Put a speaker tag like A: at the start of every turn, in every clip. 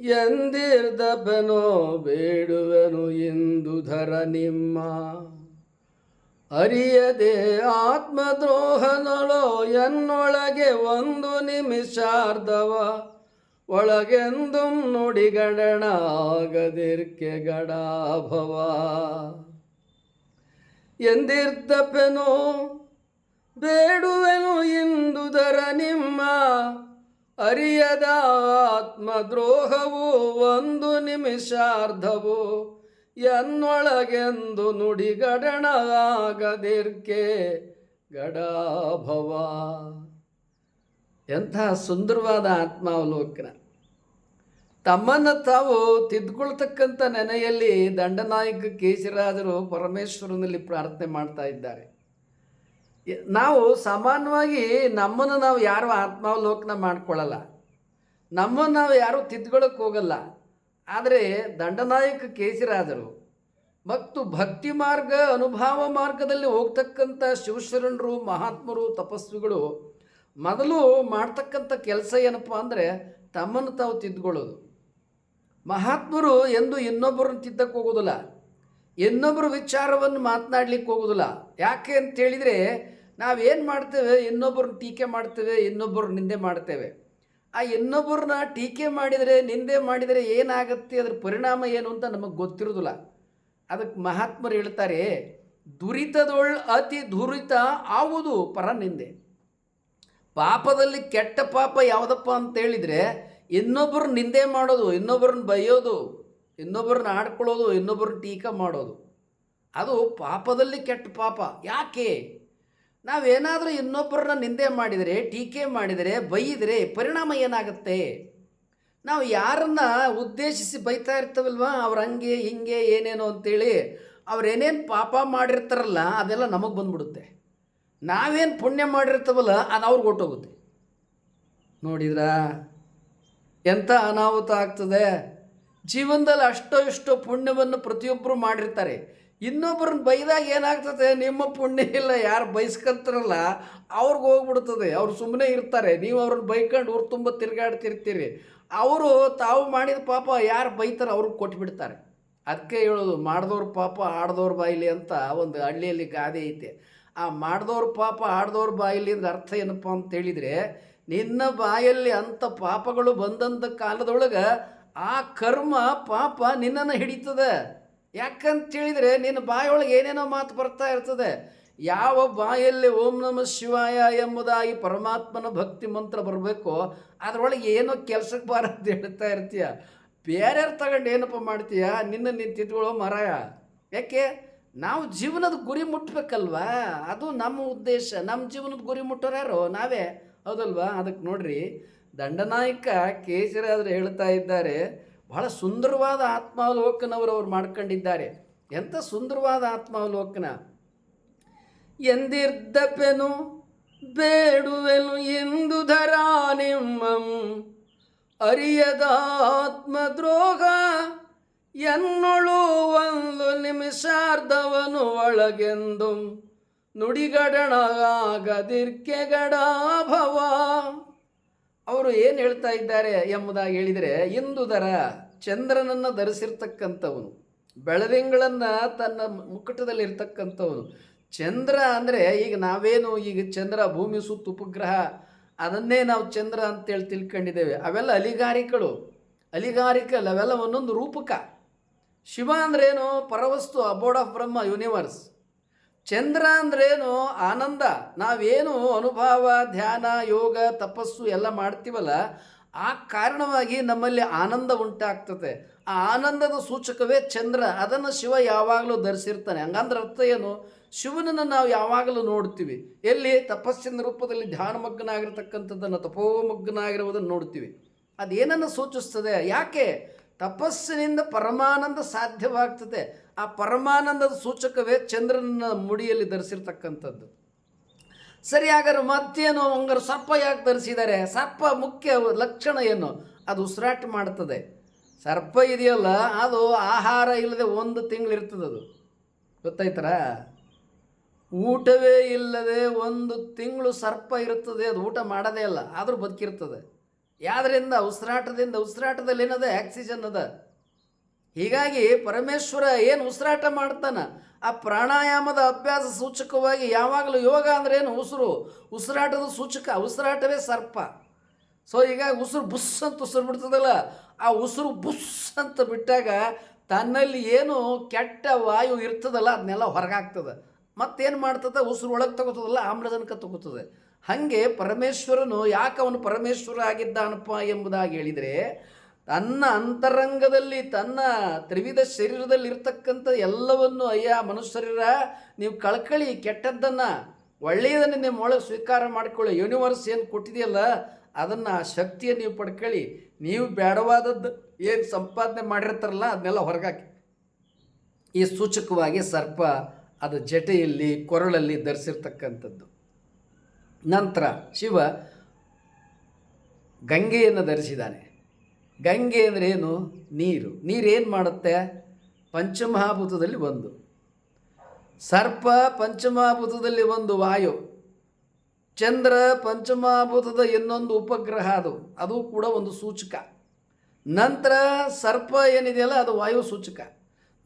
A: ಎಂದಿರ್ದಪ್ಪೆನೋ ಬೇಡುವೆನು ಇಂದು ಧರ ನಿಮ್ಮ. ಅರಿಯದೆ ಆತ್ಮದ್ರೋಹನೊಳೋ ಎನ್ನೊಳಗೆ ಒಂದು ನಿಮಿಷಾರ್ಧವ. ಒಳಗೆಂದು ನುಡಿಗಡಣ ಆಗದಿರ್ಕೆ ಗಡಾಭವ ಎಂದಿರ್ದಪ್ಪೆನೋ ಬೇಡುವೆನು ಇಂದುದರ ನಿಮ್ಮ. ಅರಿಯದ ಆತ್ಮದ್ರೋಹವು ಒಂದು ನಿಮಿಷಾರ್ಧವು. ಎನ್ನೊಳಗೆಂದು ನುಡಿಗಡಣಾಗದಿರ್ಕೆ ಗಡಾಭವ. ಎಂಥ ಸುಂದರವಾದ ಆತ್ಮಾವಲೋಕನ. ತಮ್ಮನ್ನು ತಾವು ತಿದ್ದುಕೊಳ್ತಕ್ಕಂಥ ನೆನೆಯಲ್ಲಿ ದಂಡನಾಯಕ ಕೇಶರಾಜರು ಪರಮೇಶ್ವರನಲ್ಲಿ ಪ್ರಾರ್ಥನೆ ಮಾಡ್ತಾ ಇದ್ದಾರೆ. ನಾವು ಸಾಮಾನ್ಯವಾಗಿ ನಮ್ಮನ್ನು ನಾವು ಯಾರು ಆತ್ಮಾವಲೋಕನ ಮಾಡ್ಕೊಳ್ಳಲ್ಲ. ನಮ್ಮನ್ನು ನಾವು ಯಾರೂ ತಿದ್ಕೊಳ್ಳೋಕೆ ಹೋಗಲ್ಲ. ಆದರೆ ದಂಡನಾಯಕ ಕೇಸಿರಾದರು ಮತ್ತು ಭಕ್ತಿ ಮಾರ್ಗ, ಅನುಭವ ಮಾರ್ಗದಲ್ಲಿ ಹೋಗ್ತಕ್ಕಂಥ ಶಿವಶರಣರು, ಮಹಾತ್ಮರು, ತಪಸ್ವಿಗಳು ಮೊದಲು ಮಾಡ್ತಕ್ಕಂಥ ಕೆಲಸ ಏನಪ್ಪ ಅಂದರೆ ತಮ್ಮನ್ನು ತಾವು ತಿದ್ಕೊಳ್ಳೋದು. ಮಹಾತ್ಮರು ಎಂದು ಇನ್ನೊಬ್ಬರನ್ನು ತಿದ್ದಕ್ಕೆ ಹೋಗೋದಿಲ್ಲ. ಇನ್ನೊಬ್ಬರ ವಿಚಾರವನ್ನು ಮಾತನಾಡ್ಲಿಕ್ಕೆ ಹೋಗೋದಿಲ್ಲ. ಯಾಕೆ ಅಂತ ಹೇಳಿದರೆ ನಾವೇನು ಮಾಡ್ತೇವೆ? ಇನ್ನೊಬ್ಬರನ್ನ ಟೀಕೆ ಮಾಡ್ತೇವೆ ಇನ್ನೊಬ್ಬರು ನಿಂದೆ ಮಾಡ್ತೇವೆ. ಆ ಇನ್ನೊಬ್ಬರನ್ನ ಟೀಕೆ ಮಾಡಿದರೆ, ನಿಂದೆ ಮಾಡಿದರೆ ಏನಾಗುತ್ತೆ? ಅದ್ರ ಪರಿಣಾಮ ಏನು ಅಂತ ನಮಗೆ ಗೊತ್ತಿರೋದಿಲ್ಲ. ಅದಕ್ಕೆ ಮಹಾತ್ಮರು ಹೇಳ್ತಾರೆ, ದುರಿತದೊಳ್ ಅತಿ ದುರಿತ ಆವುದು ಪರ ನಿಂದೆ ಪಾಪದಲ್ಲಿ ಕೆಟ್ಟ ಪಾಪ ಯಾವುದಪ್ಪ ಅಂತ ಹೇಳಿದರೆ ಇನ್ನೊಬ್ಬರು ನಿಂದೆ ಮಾಡೋದು, ಇನ್ನೊಬ್ಬರನ್ನ ಬೈಯೋದು ಇನ್ನೊಬ್ಬರನ್ನ ಆಡ್ಕೊಳ್ಳೋದು, ಇನ್ನೊಬ್ಬರನ್ನ ಟೀಕೆ ಮಾಡೋದು. ಅದು ಪಾಪದಲ್ಲಿ ಕೆಟ್ಟ ಪಾಪ. ಯಾಕೆ? ನಾವೇನಾದರೂ ಇನ್ನೊಬ್ಬರನ್ನ ನಿಂದೆ ಮಾಡಿದರೆ, ಟೀಕೆ ಮಾಡಿದರೆ ಬೈದರೆ ಪರಿಣಾಮ ಏನಾಗುತ್ತೆ? ನಾವು ಯಾರನ್ನ ಉದ್ದೇಶಿಸಿ ಬೈತಾ ಇರ್ತವಲ್ವ? ಅವ್ರು ಹಂಗೆ, ಹಿಂಗೆ, ಏನೇನೋ ಅಂತೇಳಿ ಅವ್ರು ಏನೇನು ಪಾಪ ಮಾಡಿರ್ತಾರಲ್ಲ, ಅದೆಲ್ಲ ನಮಗೆ ಬಂದ್ಬಿಡುತ್ತೆ. ನಾವೇನು ಪುಣ್ಯ ಮಾಡಿರ್ತವಲ್ಲ, ಅದು ಅವ್ರಿಗೆ ಹೊಟ್ಟೋಗುತ್ತೆ ನೋಡಿದ್ರ? ಎಂಥ ಅನಾಹುತ ಆಗ್ತದೆ? ಜೀವನದಲ್ಲಿ ಅಷ್ಟೋ ಇಷ್ಟೋ ಪುಣ್ಯವನ್ನು ಪ್ರತಿಯೊಬ್ಬರು ಮಾಡಿರ್ತಾರೆ. ಇನ್ನೊಬ್ಬರನ್ನ ಬೈದಾಗ ಏನಾಗ್ತದೆ? ನಿಮ್ಮ ಪುಣ್ಯ ಇಲ್ಲ, ಯಾರು ಬೈಸ್ಕೊಂತಾರಲ್ಲ, ಅವ್ರಿಗೆ ಹೋಗ್ಬಿಡ್ತದೆ. ಅವ್ರು ಸುಮ್ಮನೆ ಇರ್ತಾರೆ. ನೀವು ಅವ್ರನ್ನ ಬೈಕೊಂಡು ಊರು ತುಂಬ ತಿರುಗಾಡ್ತಿರ್ತೀರಿ. ಅವರು ತಾವು ಮಾಡಿದ ಪಾಪ ಯಾರು ಬೈತಾರೆ ಅವ್ರಿಗೆ ಕೊಟ್ಬಿಡ್ತಾರೆ. ಅದಕ್ಕೆ ಹೇಳೋದು, ಮಾಡಿದವ್ರ ಪಾಪ ಆಡ್ದವ್ರ ಬಾಯಿಲಿ ಅಂತ ಒಂದು ಹಳ್ಳಿಯಲ್ಲಿ ಗಾದೆ ಐತೆ. ಆ ಮಾಡಿದವ್ರ ಪಾಪ ಆಡ್ದವ್ರ ಬಾಯಿಲಿ ಅಂದ್ರೆ ಅರ್ಥ ಏನಪ್ಪ ಅಂತ ಹೇಳಿದರೆ, ನಿನ್ನ ಬಾಯಲ್ಲಿ ಅಂಥ ಪಾಪಗಳು ಬಂದಂಥ ಕಾಲದೊಳಗೆ ಆ ಕರ್ಮ ಪಾಪ ನಿನ್ನನ್ನು ಹಿಡಿತದೆ. ಯಾಕಂತ ಹೇಳಿದರೆ ನಿನ್ನ ಬಾಯೊಳಗೆ ಏನೇನೋ ಮಾತು ಬರ್ತಾ ಇರ್ತದೆ. ಯಾವ ಬಾಯಲ್ಲಿ ಓಂ ನಮ ಶಿವಾಯ ಎಂಬುದಾಗಿ ಪರಮಾತ್ಮನ ಭಕ್ತಿ ಮಂತ್ರ ಬರಬೇಕೋ, ಅದರೊಳಗೆ ಏನೋ ಕೆಲಸಕ್ಕೆ ಬಾರಂತ ಹೇಳ್ತಾ ಇರ್ತೀಯ. ಬೇರೆಯವ್ರು ತಗೊಂಡು ಏನಪ್ಪ ಮಾಡ್ತೀಯ? ನಿನ್ನ ನಿನ್ನ ತಿದ್ಕೊಳ್ಳೋ ಮರಾಯ. ಯಾಕೆ? ನಾವು ಜೀವನದ ಗುರಿ ಮುಟ್ಬೇಕಲ್ವಾ? ಅದು ನಮ್ಮ ಉದ್ದೇಶ. ನಮ್ಮ ಜೀವನದ ಗುರಿ ಮುಟ್ಟೋರು ಯಾರು? ನಾವೇ. ಹೌದಲ್ವಾ? ಅದಕ್ಕೆ ನೋಡ್ರಿ, ದಂಡನಾಯಕ ಕೇಸರಾದ್ರೆ ಹೇಳ್ತಾ ಇದ್ದಾರೆ ಬಹಳ ಸುಂದರವಾದ ಆತ್ಮಾವಲೋಕನವರು ಅವ್ರು ಮಾಡ್ಕೊಂಡಿದ್ದಾರೆ. ಎಂಥ ಸುಂದರವಾದ ಆತ್ಮಾವಲೋಕನ? ಎಂದಿರ್ದಪ್ಪೆನು ಬೇಡುವೆನು ಎಂದು ಧರಾನೆಮ್ಮಂ ಅರಿಯದ ಆತ್ಮದ್ರೋಹ ಎನ್ನೊಳು ಒಂದು ನಿಮಿಷಾರ್ಧವನು ಒಳಗೆಂದು ನುಡಿಗಡಣಾಗದಿರ್ಕೆಗಡಾಭವ. ಅವರು ಏನು ಹೇಳ್ತಾ ಇದ್ದಾರೆ ಎಂಬುದಾಗಿ ಹೇಳಿದರೆ ಇಂದುದರ ಚಂದ್ರನನ್ನು ಧರಿಸಿರ್ತಕ್ಕಂಥವನು, ಬೆಳದಿಂಗಳನ್ನು ತನ್ನ ಮುಕ್ಕಟದಲ್ಲಿರ್ತಕ್ಕಂಥವನು ಚಂದ್ರ ಅಂದರೆ ಈಗ ನಾವೇನು ಈಗ ಚಂದ್ರ ಭೂಮಿ ಸುತ್ತ ಉಪಗ್ರಹ, ಅದನ್ನೇ ನಾವು ಚಂದ್ರ ಅಂತೇಳಿ ತಿಳ್ಕೊಂಡಿದ್ದೇವೆ. ಅವೆಲ್ಲ ಅಲಿಗಾರಿಕಳು. ಅಲಿಗಾರಿಕಲ್ ಅವೆಲ್ಲ ಒಂದೊಂದು ರೂಪಕ. ಶಿವ ಅಂದ್ರೇನು ಪರವಸ್ತು ಅಬೋರ್ಡ್ ಆಫ್ ಬ್ರಹ್ಮ ಯೂನಿವರ್ಸ್ ಚಂದ್ರ ಅಂದ್ರೇನು ಆನಂದ? ನಾವೇನು ಅನುಭವ, ಧ್ಯಾನ, ಯೋಗ, ತಪಸ್ಸು ಎಲ್ಲ ಮಾಡ್ತೀವಲ್ಲ, ಆ ಕಾರಣವಾಗಿ ನಮ್ಮಲ್ಲಿ ಆನಂದ ಉಂಟಾಗ್ತದೆ. ಆ ಆನಂದದ ಸೂಚಕವೇ ಚಂದ್ರ. ಅದನ್ನು ಶಿವ ಯಾವಾಗಲೂ ಧರಿಸಿರ್ತಾನೆ. ಹಂಗಂದ್ರೆ ಅರ್ಥ ಏನು? ಶಿವನನ್ನು ನಾವು ಯಾವಾಗಲೂ ನೋಡ್ತೀವಿ. ಎಲ್ಲಿ? ತಪಸ್ಸಿನ ರೂಪದಲ್ಲಿ ಧ್ಯಾನಮಗ್ನಾಗಿರ್ತಕ್ಕಂಥದ್ದನ್ನು ತಪೋಮಗ್ನಾಗಿರುವುದನ್ನು ನೋಡ್ತೀವಿ. ಅದೇನನ್ನು ಸೂಚಿಸ್ತದೆ? ಯಾಕೆ? ತಪಸ್ಸಿನಿಂದ ಪರಮಾನಂದ ಸಾಧ್ಯವಾಗ್ತದೆ. ಆ ಪರಮಾನಂದದ ಸೂಚಕವೇ ಚಂದ್ರನ ಮುಡಿಯಲ್ಲಿ ಧರಿಸಿರ್ತಕ್ಕಂಥದ್ದು. ಸರಿ, ಹಾಗಾದ್ರೆ ಮತ್ತೇನು ಹಂಗಾರೆ ಸರ್ಪ ಯಾಕೆ ಧರಿಸಿದ್ದಾರೆ? ಸರ್ಪ ಮುಖ್ಯ ಲಕ್ಷಣ ಏನು? ಅದು ಉಸಿರಾಟ ಮಾಡ್ತದೆ. ಸರ್ಪ ಇದೆಯಲ್ಲ, ಅದು ಆಹಾರ ಇಲ್ಲದೆ ಒಂದು ತಿಂಗಳಿರ್ತದದು ಗೊತ್ತಾಯ್ತರ? ಊಟವೇ ಇಲ್ಲದೆ ಒಂದು ತಿಂಗಳು ಸರ್ಪ ಇರುತ್ತದೆ, ಅದು ಊಟ ಮಾಡೋದೇ ಇಲ್ಲ ಆದರೂ ಬದುಕಿರ್ತದೆ. ಯಾವ್ದರಿಂದ ಉಸಿರಾಟದಿಂದ ಉಸಿರಾಟದಲ್ಲಿ ಏನದ ಆಕ್ಸಿಜನ್ ಅದ? ಹೀಗಾಗಿ ಪರಮೇಶ್ವರ ಏನು ಉಸಿರಾಟ ಮಾಡ್ತಾನೆ? ಆ ಪ್ರಾಣಾಯಾಮದ ಅಭ್ಯಾಸ ಸೂಚಕವಾಗಿ ಯಾವಾಗಲೂ ಯೋಗ ಅಂದ್ರೆ ಏನು? ಉಸಿರು. ಉಸಿರಾಟದ ಸೂಚಕ, ಉಸಿರಾಟವೇ ಸರ್ಪ. ಸೊ ಈಗ ಉಸಿರು ಬುಸ್ ಅಂತ ಉಸಿರು ಬಿಡ್ತದಲ್ಲ, ಆ ಉಸಿರು ಬುಸ್ ಅಂತ ಬಿಟ್ಟಾಗ ತನ್ನಲ್ಲಿ ಏನು ಕೆಟ್ಟ ವಾಯು ಇರ್ತದಲ್ಲ, ಅದನ್ನೆಲ್ಲ ಹೊರಗಾಗ್ತದೆ. ಮತ್ತೇನು ಮಾಡ್ತದೆ? ಉಸಿರು ಒಳಗೆ ತಗೋತದಲ್ಲ, ಆಮ್ಲಜನಕ ತಗೋತದೆ. ಹಾಗೆ ಪರಮೇಶ್ವರನು ಯಾಕೆ ಅವನು ಪರಮೇಶ್ವರ ಆಗಿದ್ದಾನಪ್ಪ ಎಂಬುದಾಗಿ ಹೇಳಿದರೆ, ತನ್ನ ಅಂತರಂಗದಲ್ಲಿ, ತನ್ನ ತ್ರಿವಿಧ ಶರೀರದಲ್ಲಿ ಇರ್ತಕ್ಕಂಥ ಎಲ್ಲವನ್ನು ಅಯ್ಯ ಮನುಷ್ಯ ಶರೀರ ನೀವು ಕಳ್ಕಳಿ ಕೆಟ್ಟದ್ದನ್ನು, ಒಳ್ಳೆಯದನ್ನು ನಿಮ್ಮ ಒಳಗೆ ಸ್ವೀಕಾರ ಮಾಡಿಕೊಳ್ಳಿ ಯೂನಿವರ್ಸ್ ಏನು ಕೊಟ್ಟಿದೆಯಲ್ಲ, ಅದನ್ನು ಆ ಶಕ್ತಿಯನ್ನು ನೀವು ಪಡ್ಕೊಳ್ಳಿ ನೀವು ಬೇಡವಾದದ್ದು ಏನು ಸಂಪಾದನೆ ಮಾಡಿರ್ತಾರಲ್ಲ, ಅದನ್ನೆಲ್ಲ ಹೊರಗಾಕಿ. ಈ ಸೂಚಕವಾಗಿ ಸರ್ಪ ಅದು ಜಟೆಯಲ್ಲಿ, ಕೊರಳಲ್ಲಿ ಧರಿಸಿರ್ತಕ್ಕಂಥದ್ದು. ನಂತರ ಶಿವ ಗಂಗೆಯನ್ನು ಧರಿಸಿದ್ದಾನೆ. ಗಂಗೆ ಅಂದರೆ ಏನು? ನೀರು. ನೀರೇನು ಮಾಡುತ್ತೆ? ಪಂಚಮಹಾಭೂತದಲ್ಲಿ ಒಂದು. ಸರ್ಪ ಪಂಚಮಹಾಭೂತದಲ್ಲಿ ಒಂದು ವಾಯು. ಚಂದ್ರ ಪಂಚಮಹಾಭೂತದ ಇನ್ನೊಂದು ಉಪಗ್ರಹ ಅದು. ಅದು ಕೂಡ ಒಂದು ಸೂಚಕ. ನಂತರ ಸರ್ಪ ಏನಿದೆಯಲ್ಲ ಅದು ವಾಯು ಸೂಚಕ.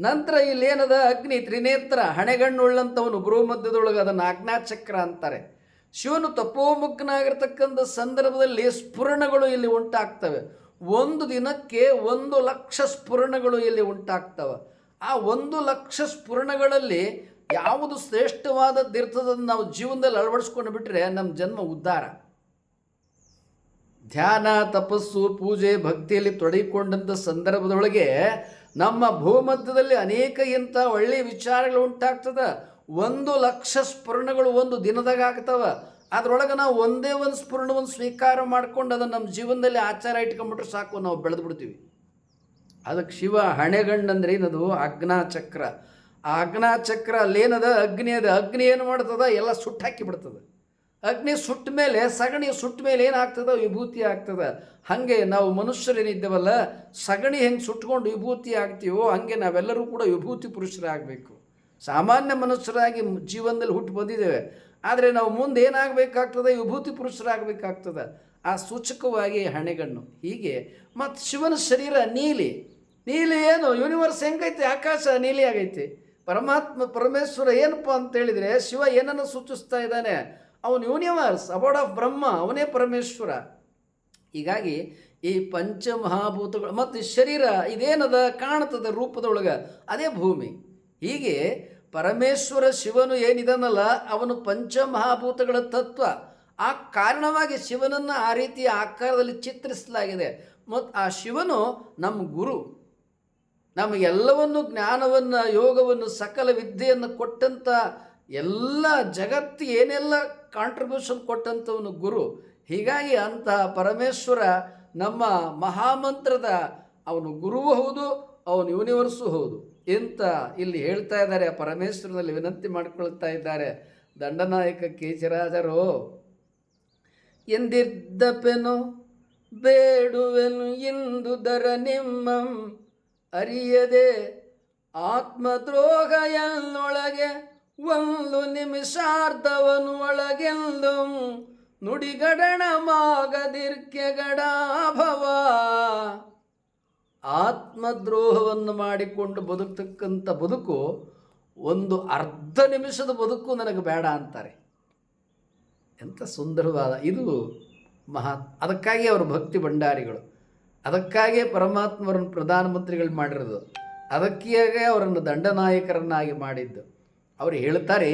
A: ನಂತರ ಇಲ್ಲೇನದ ಅಗ್ನಿ, ತ್ರಿನೇತ್ರ, ಹಣೆಗಣ್ಣುಳ್ಳಂಥವನು ಭ್ರೂಮಧ್ಯದೊಳಗೆ ಅದನ್ನು ಆಜ್ಞಾಚಕ್ರ ಅಂತಾರೆ. ಶಿವನು ತಪೋಮಗ್ನಾಗಿರ್ತಕ್ಕಂಥ ಸಂದರ್ಭದಲ್ಲಿ ಸ್ಫುರಣಗಳು ಇಲ್ಲಿ ಉಂಟಾಗ್ತವೆ. ಒಂದು ದಿನಕ್ಕೆ ಒಂದು ಲಕ್ಷ ಸ್ಫುರಣಗಳು ಇಲ್ಲಿ ಉಂಟಾಗ್ತವೆ. ಆ ಒಂದು ಲಕ್ಷ ಸ್ಫುರಣಗಳಲ್ಲಿ ಯಾವುದು ಶ್ರೇಷ್ಠವಾದದ್ದು ಇರ್ತದನ್ನು ನಾವು ಜೀವನದಲ್ಲಿ ಅಳವಡಿಸ್ಕೊಂಡು ಬಿಟ್ಟರೆ ನಮ್ಮ ಜನ್ಮ ಉದ್ಧಾರ. ಧ್ಯಾನ, ತಪಸ್ಸು, ಪೂಜೆ, ಭಕ್ತಿಯಲ್ಲಿ ತೊಡಗಿಕೊಂಡಂಥ ಸಂದರ್ಭದೊಳಗೆ ನಮ್ಮ ಭೂಮಧ್ಯದಲ್ಲಿ ಅನೇಕ ಇಂಥ ಒಳ್ಳೆಯ ವಿಚಾರಗಳು ಉಂಟಾಗ್ತದ. ಒಂದು ಲಕ್ಷ ಸ್ಫುರಣಗಳು ಒಂದು ದಿನದಾಗ ಆಗ್ತಾವ. ಅದ್ರೊಳಗೆ ನಾವು ಒಂದೇ ಒಂದು ಸ್ಫುರಣವನ್ನು ಸ್ವೀಕಾರ ಮಾಡ್ಕೊಂಡು ಅದನ್ನು ನಮ್ಮ ಜೀವನದಲ್ಲಿ ಆಚಾರ ಇಟ್ಕೊಂಡ್ಬಿಟ್ರೆ ಸಾಕು, ನಾವು ಬೆಳೆದು ಬಿಡ್ತೀವಿ. ಅದಕ್ಕೆ ಶಿವ ಹಣೆಗಣ್ಣಂದ್ರೆ ಏನದು? ಅಗ್ನಾಚಕ್ರ. ಆ ಅಗ್ನಾಚಕ್ರ ಅಲ್ಲೇನದ? ಅಗ್ನಿ ಅದ. ಅಗ್ನಿ ಏನು ಮಾಡ್ತದ? ಎಲ್ಲ ಸುಟ್ಟು ಹಾಕಿ ಬಿಡ್ತದೆ. ಅಗ್ನಿ ಸುಟ್ಟ ಮೇಲೆ, ಸಗಣಿ ಸುಟ್ಟ ಮೇಲೆ ಏನಾಗ್ತದ ವಿಭೂತಿ ಆಗ್ತದ. ಹಾಗೆ ನಾವು ಮನುಷ್ಯರೇನಿದ್ದೇವಲ್ಲ, ಸಗಣಿ ಹೆಂಗೆ ಸುಟ್ಕೊಂಡು ವಿಭೂತಿ ಆಗ್ತೀವೋ, ಹಾಗೆ ನಾವೆಲ್ಲರೂ ಕೂಡ ವಿಭೂತಿ ಪುರುಷರಾಗಬೇಕು. ಸಾಮಾನ್ಯ ಮನುಷ್ಯರಾಗಿ ಜೀವನದಲ್ಲಿ ಹುಟ್ಟು ಬಂದಿದ್ದೇವೆ. ಆದರೆ ನಾವು ಮುಂದೆ ಏನಾಗಬೇಕಾಗ್ತದೆ? ವಿಭೂತಿ ಪುರುಷರಾಗಬೇಕಾಗ್ತದೆ. ಆ ಸೂಚಕವಾಗಿ ಹಣೆಗಣ್ಣು. ಹೀಗೆ ಮತ್ತು ಶಿವನ ಶರೀರ ನೀಲಿ. ನೀಲಿ ಏನು? ಯೂನಿವರ್ಸ್ ಹೆಂಗೈತೆ? ಆಕಾಶ ನೀಲಿ ಆಗೈತೆ. ಪರಮಾತ್ಮ, ಪರಮೇಶ್ವರ ಏನಪ್ಪ ಅಂತ ಹೇಳಿದರೆ ಶಿವ ಏನನ್ನು ಸೂಚಿಸ್ತಾ ಇದ್ದಾನೆ? ಅವನು ಯೂನಿವರ್ಸ್ ಅಬೌಡ್ ಆಫ್ ಬ್ರಹ್ಮ, ಅವನೇ ಪರಮೇಶ್ವರ. ಹೀಗಾಗಿ ಈ ಪಂಚಮಹಾಭೂತಗಳು ಮತ್ತು ಶರೀರ ಇದೇನದ? ಕಾಣ್ತದೆ ರೂಪದೊಳಗೆ, ಅದೇ ಭೂಮಿ. ಹೀಗೆ ಪರಮೇಶ್ವರ ಶಿವನು ಏನಿದನಲ್ಲ, ಅವನು ಪಂಚಮಹಾಭೂತಗಳ ತತ್ವ. ಆ ಕಾರಣವಾಗಿ ಶಿವನನ್ನು ಆ ರೀತಿಯ ಆಕಾರದಲ್ಲಿ ಚಿತ್ರಿಸಲಾಗಿದೆ. ಮತ್ತು ಆ ಶಿವನು ನಮ್ಮ ಗುರು. ನಮಗೆಲ್ಲವನ್ನು ಜ್ಞಾನವನ್ನು, ಯೋಗವನ್ನು, ಸಕಲ ವಿದ್ಯೆಯನ್ನು ಕೊಟ್ಟಂಥ ಎಲ್ಲ ಜಗತ್ತು ಏನೆಲ್ಲ ಕಾಂಟ್ರಿಬ್ಯೂಷನ್ ಕೊಟ್ಟಂಥವನು ಗುರು. ಹೀಗಾಗಿ ಅಂತಹ ಪರಮೇಶ್ವರ ನಮ್ಮ ಮಹಾಮಂತ್ರದ ಅವನು ಗುರುವೂ ಹೌದು, ಅವನು ಯೂನಿವರ್ಸು ಹೌದು. ಇಂತ ಇಲ್ಲಿ ಹೇಳ್ತಾ ಇದ್ದಾರೆ, ಪರಮೇಶ್ವರನಲ್ಲಿ ವಿನಂತಿ ಮಾಡಿಕೊಳ್ತಾ ಇದ್ದಾರೆ. ದಂಡನಾಯಕ ಕೇಶರಾಜರು, ಎಂದಿದ್ದಪೆನು ಬೇಡುವೆನು ಇಂದು ದರ ನಿಮ್ಮಂ. ಅರಿಯದೆ ಆತ್ಮದ್ರೋಹ ಎನ್ನೊಳಗೆ ಒಂದು ನಿಮಿಷಾರ್ಧವನು ಒಳಗೆಂದು. ನುಡಿಗಡಣ ಮಾಗದಿರ್ಕೆಗಡಾಭವ ಆತ್ಮದ್ರೋಹವನ್ನು ಮಾಡಿಕೊಂಡು ಬದುಕ್ತಕ್ಕಂಥ ಬದುಕು ಒಂದು ಅರ್ಧ ನಿಮಿಷದ ಬದುಕು ನನಗೆ ಬೇಡ ಅಂತಾರೆ. ಎಂಥ ಸುಂದರವಾದ, ಇದು ಮಹಾ, ಅದಕ್ಕಾಗಿ ಅವರು ಭಕ್ತಿ ಭಂಡಾರಿಗಳು. ಅದಕ್ಕಾಗಿಯೇ ಪರಮಾತ್ಮರನ್ನು ಪ್ರಧಾನಮಂತ್ರಿಗಳು ಮಾಡಿರೋದು. ಅದಕ್ಕಾಗೆ ಅವರನ್ನು ದಂಡನಾಯಕರನ್ನಾಗಿ ಮಾಡಿದ್ದು. ಅವರು ಹೇಳ್ತಾರೆ,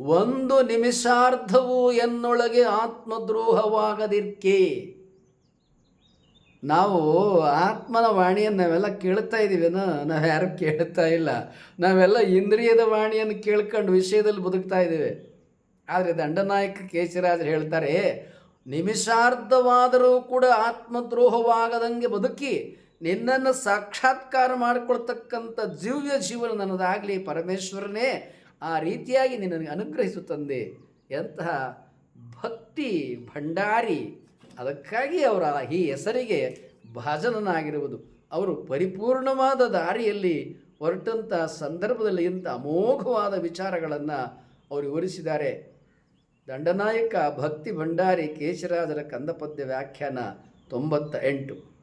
A: ಒಂದು ನಿಮಿಷಾರ್ಧವು ಎನ್ನೊಳಗೆ ಆತ್ಮದ್ರೋಹವಾಗದಿರ್ಕೆ. ನಾವು ಆತ್ಮನ ವಾಣಿಯನ್ನು ನಾವೆಲ್ಲ ಕೇಳ್ತಾ ಇದ್ದೀವೇನೋ ನಾವು ಯಾರು ಕೇಳ್ತಾ ಇಲ್ಲ. ನಾವೆಲ್ಲ ಇಂದ್ರಿಯದ ವಾಣಿಯನ್ನು ಕೇಳ್ಕೊಂಡು ವಿಷಯದಲ್ಲಿ ಬದುಕ್ತಾ ಇದ್ದೀವಿ. ಆದರೆ ದಂಡನಾಯಕ ಕೇಶರಾಜರು ಹೇಳ್ತಾರೆ, ನಿಮಿಷಾರ್ಧವಾದರೂ ಕೂಡ ಆತ್ಮದ್ರೋಹವಾಗದಂಗೆ ಬದುಕಿ ನಿನ್ನನ್ನು ಸಾಕ್ಷಾತ್ಕಾರ ಮಾಡಿಕೊಳ್ತಕ್ಕಂಥ ದಿವ್ಯ ಜೀವನ ನನ್ನದಾಗಲಿ, ಪರಮೇಶ್ವರನೇ, ಆ ರೀತಿಯಾಗಿ ನಿನ್ನನ್ನು ಅನುಗ್ರಹಿಸು ತಂದೆ. ಎಂತಹ ಭಕ್ತಿ ಭಂಡಾರಿ ಅದಕ್ಕಾಗಿ ಅವರ ಈ ಹೆಸರಿಗೆ ಭಾಜನನಾಗಿರುವುದು. ಅವರು ಪರಿಪೂರ್ಣವಾದ ದಾರಿಯಲ್ಲಿ ಹೊರಟಂಥ ಸಂದರ್ಭದಲ್ಲಿ ಇಂಥ ಅಮೋಘವಾದ ವಿಚಾರಗಳನ್ನು ಅವರು ವಿವರಿಸಿದ್ದಾರೆ. ದಂಡನಾಯಕ ಭಕ್ತಿ ಭಂಡಾರಿ ಕೇಶರಾಜರ ಕಂದಪದ್ಯ ವ್ಯಾಖ್ಯಾನ ತೊಂಬತ್ತ ಎಂಟು